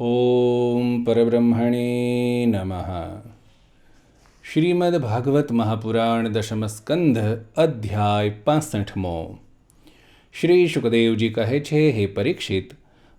ઓમ પરબ્રહ્મણે નમઃ શ્રીમદ ભાગવત મહાપુરાણ દશમ સ્કંધ અધ્યાય પાસઠમો શ્રી શુકદેવજી કહે છે હે પરીક્ષિત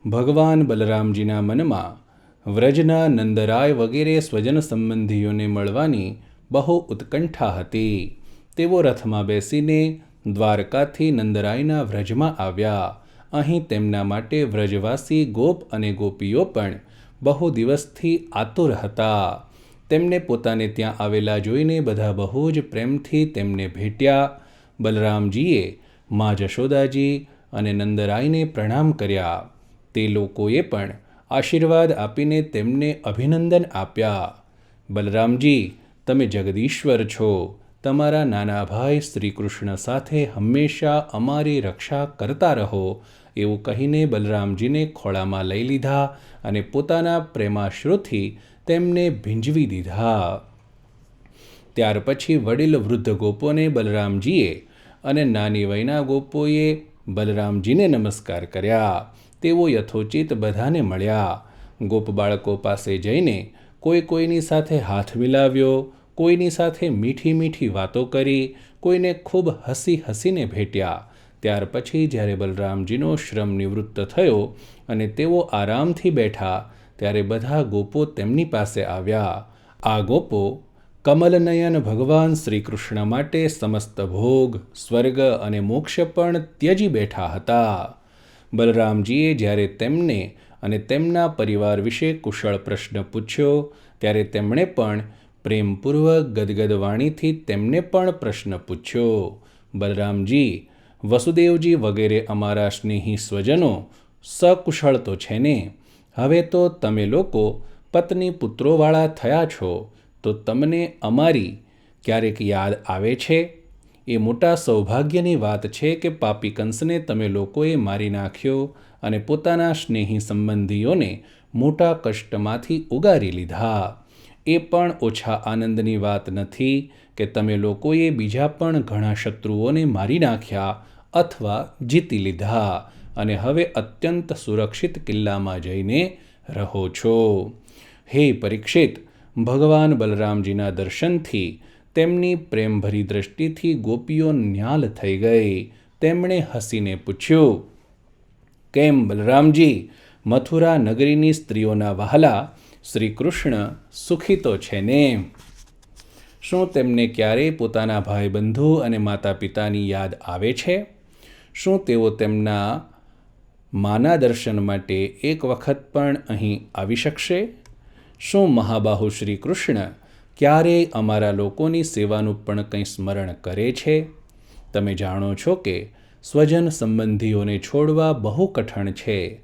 ભગવાન બલરામજીના મનમાં વ્રજના નંદરાય વગેરે સ્વજન સંબંધીઓને મળવાની બહુ ઉત્કંઠા હતી. તેઓ રથમાં બેસીને દ્વારકાથી નંદરાયના વ્રજમાં આવ્યા. અહીં તેમના માટે વ્રજવાસી ગોપ અને ગોપીઓ પણ બહુ દિવસથી આતુર હતા. તેમને પોતાને ત્યાં આવેલા જોઈને બધા બહુ જ પ્રેમથી તેમને ભેટ્યા. બલરામજીએ મા જશોદાજી અને નંદરાયને પ્રણામ કર્યા. તે લોકોએ પણ આશીર્વાદ આપીને તેમને અભિનંદન આપ્યા. બલરામજી તમે જગદીશ્વર છો. તમારા નાના ભાઈ શ્રીકૃષ્ણ સાથે હંમેશા અમારી રક્ષા કરતા રહો. એવું કહીને બલરામજીને ખોળામાં લઈ લીધા અને પોતાના પ્રેમાશ્રુથી તેમને ભીંજવી દીધા. ત્યાર પછી વડીલ વૃદ્ધ ગોપોને બલરામજીએ અને નાની વયના ગોપોએ બલરામજીને નમસ્કાર કર્યા. તેઓ યથોચિત બધાને મળ્યા. ગોપ બાળકો પાસે જઈને કોઈ કોઈની સાથે હાથ મિલાવ્યો, કોઈની સાથે મીઠી મીઠી વાતો કરી, કોઈને ખૂબ હસી હસીને ભેટ્યા. ત્યાર પછી જ્યારે બલરામજીનો શ્રમ નિવૃત્ત થયો અને તેઓ આરામથી બેઠા, ત્યારે બધા ગોપો તેમની પાસે આવ્યા. આ ગોપો કમલનયન ભગવાન શ્રી કૃષ્ણ માટે સમસ્ત ભોગ, સ્વર્ગ અને મોક્ષ પણ ત્યજી બેઠા હતા. બલરામજીએ જ્યારે તેમને અને તેમના પરિવાર વિશે કુશળ પ્રશ્ન પૂછ્યો, ત્યારે તેમણે પણ પ્રેમપૂર્વક ગદગદ વાણીથી તેમને પણ પ્રશ્ન પૂછ્યો. બલરામજી, વસુદેવજી વગેરે અમારા સ્નેહી સ્વજનો સકુશળ તો છે ને? હવે તો તમે લોકો પત્ની પુત્રોવાળા થયા છો, તો તમને અમારી ક્યારેક યાદ આવે છે? એ મોટા સૌભાગ્યની વાત છે કે પાપી કંસને તમે લોકોએ મારી નાખ્યો અને પોતાના સ્નેહી સંબંધીઓને મોટા કષ્ટમાંથી ઉગારી લીધા. એ પણ ઓછા આનંદની વાત નથી કે તમે લોકોએ બીજા પણ ઘણા શત્રુઓને મારી નાખ્યા અથવા જીતી લીધા અને હવે અત્યંત સુરક્ષિત કિલ્લામાં જઈને રહો છો. હે પરીક્ષિત, ભગવાન બલરામજીના દર્શનથી તેમની પ્રેમભરી દ્રષ્ટિથી ગોપીઓ ન્યાલ થઈ ગઈ. તેમણે હસીને પૂછ્યું, કેમ બલરામજી? મથુરા નગરીની સ્ત્રીઓના વહાલા શ્રી કૃષ્ણ સુખી તો છે ને? શું તેમને ક્યારેય પોતાના ભાઈબંધુ અને માતા પિતાની યાદ આવે છે? શું તેઓ તેમના માના દર્શન માટે એક વખત પણ અહીં આવી શકશે? શું મહાબાહુ શ્રી કૃષ્ણ ક્યારેય અમારા લોકોની સેવાનું પણ કંઈ સ્મરણ કરે છે? તમે જાણો છો કે સ્વજન સંબંધીઓને છોડવા બહુ કઠણ છે.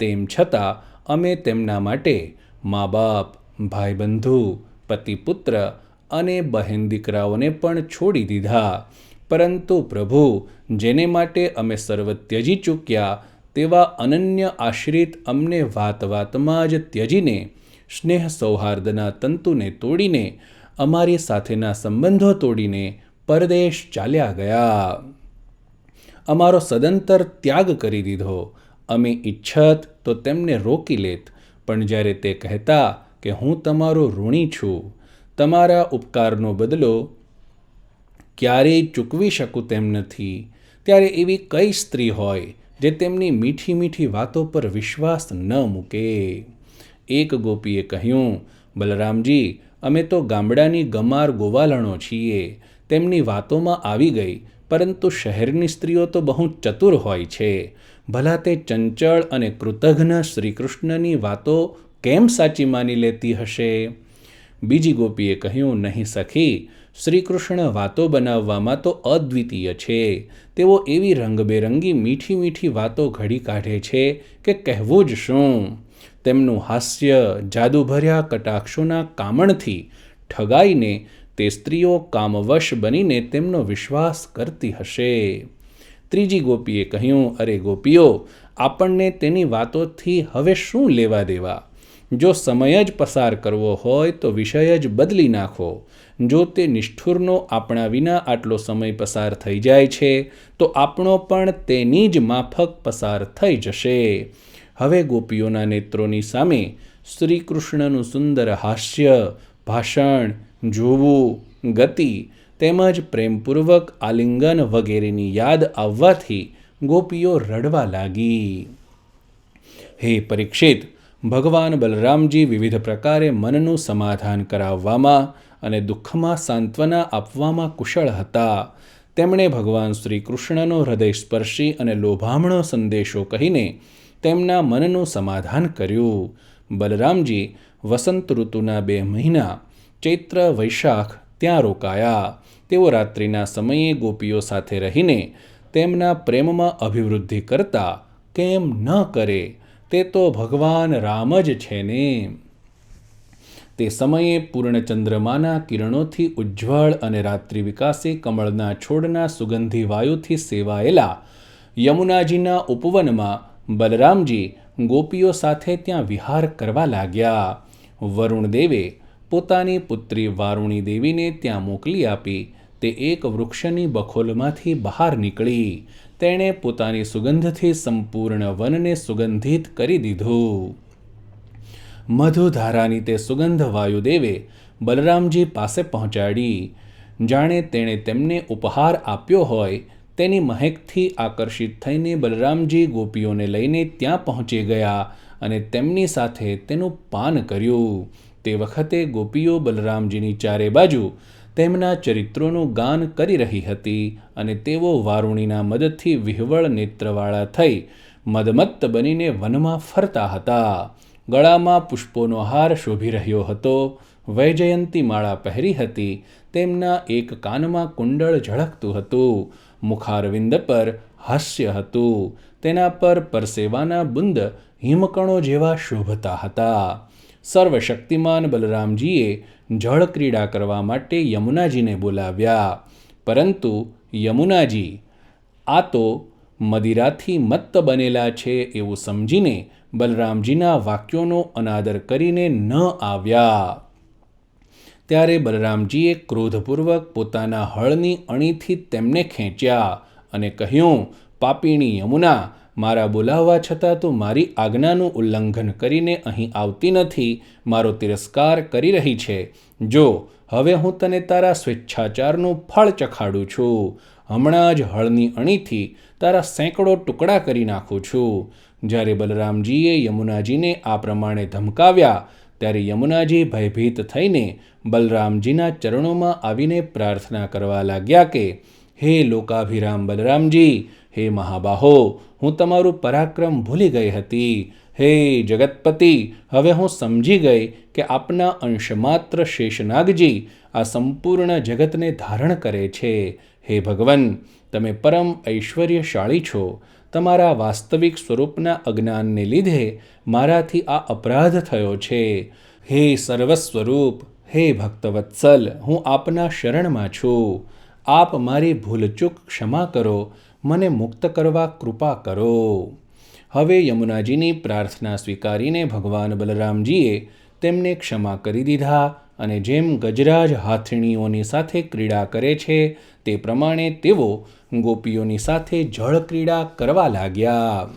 તેમ છતાં, અમે તેમના માટે મા બાપ ભાઈબંધુ પતિ પુત્ર અને બહેન દીકરાઓને પણ છોડી દીધા. પરંતુ પ્રભુ, જેને માટે અમે સર્વ ત્યજી ચૂક્યા, તેવા અનન્ય આશ્રિત અમને વાત વાતમાં જ ત્યજીને સ્નેહ સૌહાર્દના તંતુને તોડીને, અમારી સાથેના સંબંધો તોડીને પરદેશ ચાલ્યા ગયા. અમારો સદંતર ત્યાગ કરી દીધો. અમે ઈચ્છત તો તેમને રોકી લેત, પણ જ્યારે તે કહેતા કે હું તમારો ઋણી છું, તમારા ઉપકારનો બદલો ક્યારેય ચૂકવી શકું તેમ નથી. ત્યારે એવી કઈ સ્ત્રી હોય, જે તેમની મીઠી મીઠી વાતો પર વિશ્વાસ ન મૂકે? એક ગોપીએ કહ્યું, બલરામજી, અમે તો ગામડાની ગમાર ગોવાલણો છીએ. તેમની વાતોમાં આવી ગઈ, પરંતુ શહેરની સ્ત્રીઓ તો બહુ ચતુર હોય છે. ભલા તે ચંચળ અને કૃતઘ્ન શ્રીકૃષ્ણની વાતો કેમ સાચી માની લેતી હશે? બીજી ગોપીએ કહ્યું, નહીં સખી, શ્રીકૃષ્ણ વાતો બનાવવામાં તો અદ્વિતીય છે. તેઓ એવી રંગબેરંગી મીઠી મીઠી વાતો ઘડી કાઢે છે કે કહેવું જ શું? તેમનું હાસ્ય જાદુભર્યા કટાક્ષોના કામણથી ઠગાઈને તે સ્ત્રીઓ કામવશ બનીને તેમનો વિશ્વાસ કરતી હશે. ત્રીજી ગોપીએ કહ્યું, અરે ગોપીઓ, આપણને તેની વાતોથી હવે શું લેવા દેવા? જો સમય જ પસાર કરવો હોય તો વિષય જ બદલી નાખો. જો તે નિષ્ઠુરનો આપણા વિના આટલો સમય પસાર થઈ જાય છે, તો આપણો પણ તેની જ માફક પસાર થઈ જશે. હવે ગોપીઓના નેત્રોની સામે શ્રી કૃષ્ણનું સુંદર હાસ્ય, ભાષણ, જોવું, ગતિ તેમજ પ્રેમપૂર્વક આલિંગન વગેરેની યાદ આવવાથી ગોપીઓ રડવા લાગી. હે પરીક્ષિત, ભગવાન બલરામજી વિવિધ પ્રકારે મનનું સમાધાન કરાવવામાં અને દુઃખમાં સાંત્વના આપવામાં કુશળ હતા. તેમણે ભગવાન શ્રી કૃષ્ણનો હૃદયસ્પર્શી અને લોભામણો સંદેશો કહીને તેમના મનનું સમાધાન કર્યું. બલરામજી વસંત ઋતુના બે મહિના ચૈત્ર વૈશાખ ત્યાં રોકાયા. તેઓ રાત્રિના સમયે ગોપીઓ સાથે રહીને તેમના પ્રેમમાં અભિવૃદ્ધિ કરતા કેમ ન કરે, તે તો ભગવાન રામ જ છે ને. તે સમયે પૂર્ણચંદ્રમાના કિરણોથી ઉજ્જવળ અને રાત્રિ વિકાસે કમળના છોડના સુગંધી વાયુથી સેવાયેલા યમુનાજીના ઉપવનમાં બલરામજી ગોપીઓ સાથે ત્યાં વિહાર કરવા લાગ્યા. વરુણદેવે પોતાની પુત્રી વારુણી દેવીને ત્યાં મોકલી આપી. તે એક વૃક્ષની બખોલમાંથી બહાર નીકળી. તેણે પોતાની સુગંધથી સંપૂર્ણ વનને સુગંધિત કરી દીધું. મધુધારાની તે સુગંધ વાયુદેવે બલરામજી પાસે પહોંચાડી. જાણે તેણે તેમને ઉપહાર આપ્યો હોય તેની મહેકથી આકર્ષિત થઈને બલરામજી ગોપીઓને લઈને ત્યાં પહોંચી ગયા અને તેમની સાથે તેનું પાન કર્યું. તે વખતે ગોપીઓ બલરામજીની ચારે બાજુ તેમના ચરિત્રોનું ગાન કરી રહી હતી અને તેઓ વારુણીના મદદથી વિહવળ નેત્રવાળા થઈ મદમત્ત બનીને વનમાં ફરતા હતા. ગળામાં પુષ્પોનો હાર શોભી રહ્યો હતો. વૈજયંતી માળા પહેરી હતી. તેમના એક કાનમાં કુંડળ ઝળકતું હતું. મુખારવિંદ પર હાસ્ય હતું. તેના પર પરસેવાના બુંદ હિમકણો જેવા શોભતા હતા. સર્વશક્તિમાન બલરામજીએ જળ ક્રીડા કરવા માટે યમુનાજીને બોલાવ્યા. પરંતુ યમુનાજી, આ તો મદિરાથી મત્ત બનેલા છે એવું સમજીને બલરામજીના વાક્યોનો અનાદર કરીને ન આવ્યા. ત્યારે બલરામજીએ ક્રોધપૂર્વક પોતાના હળની અણીથી તેમને ખેંચ્યા અને કહ્યું, પાપીણી યમુના, મારા બોલાવવા છતાં તું મારી આજ્ઞાનું ઉલ્લંઘન કરીને અહીં આવતી નથી. મારો તિરસ્કાર કરી રહી છે. જો, હવે હું તને તારા સ્વેચ્છાચારનું ફળ ચખાડું છું. હમણાં જ હળની અણીથી તારા સેંકડો ટુકડા કરી નાખું છું. જ્યારે બલરામજીએ યમુનાજીને આ પ્રમાણે ધમકાવ્યા, ત્યારે યમુનાજી ભયભીત થઈને બલરામજીના ચરણોમાં આવીને પ્રાર્થના કરવા લાગ્યા કે, હે લોકાભિરામ બલરામજી, હે મહાબાહો, હું તમારું પરાક્રમ ભૂલી ગઈ હતી. હે જગતપતિ, હવે હું સમજી ગઈ કે આપના અંશમાત્ર શેષનાગજી આ સંપૂર્ણ જગતને ધારણ કરે છે. હે ભગવન, તમે પરમ ઐશ્વર્યશાળી છો. તમારા વાસ્તવિક સ્વરૂપના અજ્ઞાનને લીધે મારાથી આ અપરાધ થયો છે. હે સર્વસ્વરૂપ, હે ભક્તવત્સલ, હું આપના શરણમાં છું. આપ મારી ભૂલચૂક ક્ષમા કરો, મને મુક્ત કરવા કૃપા કરો. હવે યમુનાજીની પ્રાર્થના સ્વીકારીને ભગવાન બલરામજીએ તેમને ક્ષમા કરી દીધા અને જેમ ગજરાજ હાથણીઓની સાથે ક્રીડા કરે છે, તે પ્રમાણે તેઓ ગોપીઓની સાથે જળ ક્રીડા કરવા લાગ્યા.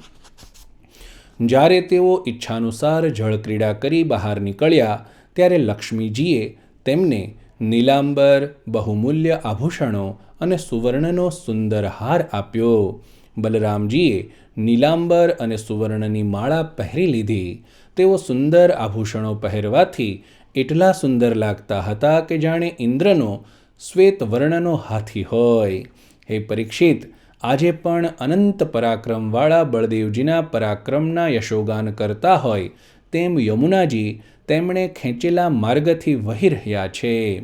જ્યારે તેઓ ઈચ્છાનુસાર જળ ક્રીડા કરી બહાર નીકળ્યા, ત્યારે લક્ષ્મીજીએ તેમને નીલાંબર, બહુમૂલ્ય આભૂષણો અને સુવર્ણનો સુંદર હાર આપ્યો. બલરામજીએ નીલાંબર અને સુવર્ણની માળા પહેરી લીધી. તેઓ સુંદર આભૂષણો પહેરવાથી એટલા સુંદર લાગતા હતા કે જાણે ઇન્દ્રનો, શ્વેત વર્ણનો હાથી હોય. હે પરીક્ષિત, આજે પણ અનંત પરાક્રમવાળા બળદેવજીના પરાક્રમના યશોગાન કરતા હોય, તેમ યમુનાજી તેમણે ખેંચેલા માર્ગથી વહી રહ્યા છે.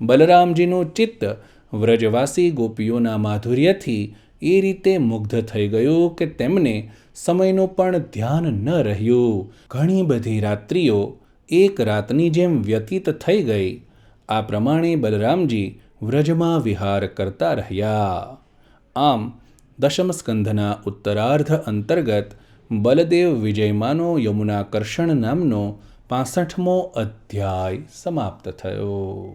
બલરામજીનું ચિત્ત વ્રજવાસી ગોપીઓના માધુર્યથી એ રીતે મુગ્ધ થઈ ગયું કે તેમને સમયનું પણ ધ્યાન ન રહ્યું. ઘણી બધી રાત્રિઓ એક રાતની જેમ વ્યતીત થઈ ગઈ. આ પ્રમાણે બલરામજી વ્રજમાં વિહાર કરતા રહ્યા. આમ દશમ સ્કંધના ઉત્તરાર્ધ અંતર્ગત બલદેવ વિજયમાનો યમુનાકર્ષણ નામનો પાસઠમો અધ્યાય સમાપ્ત થયો.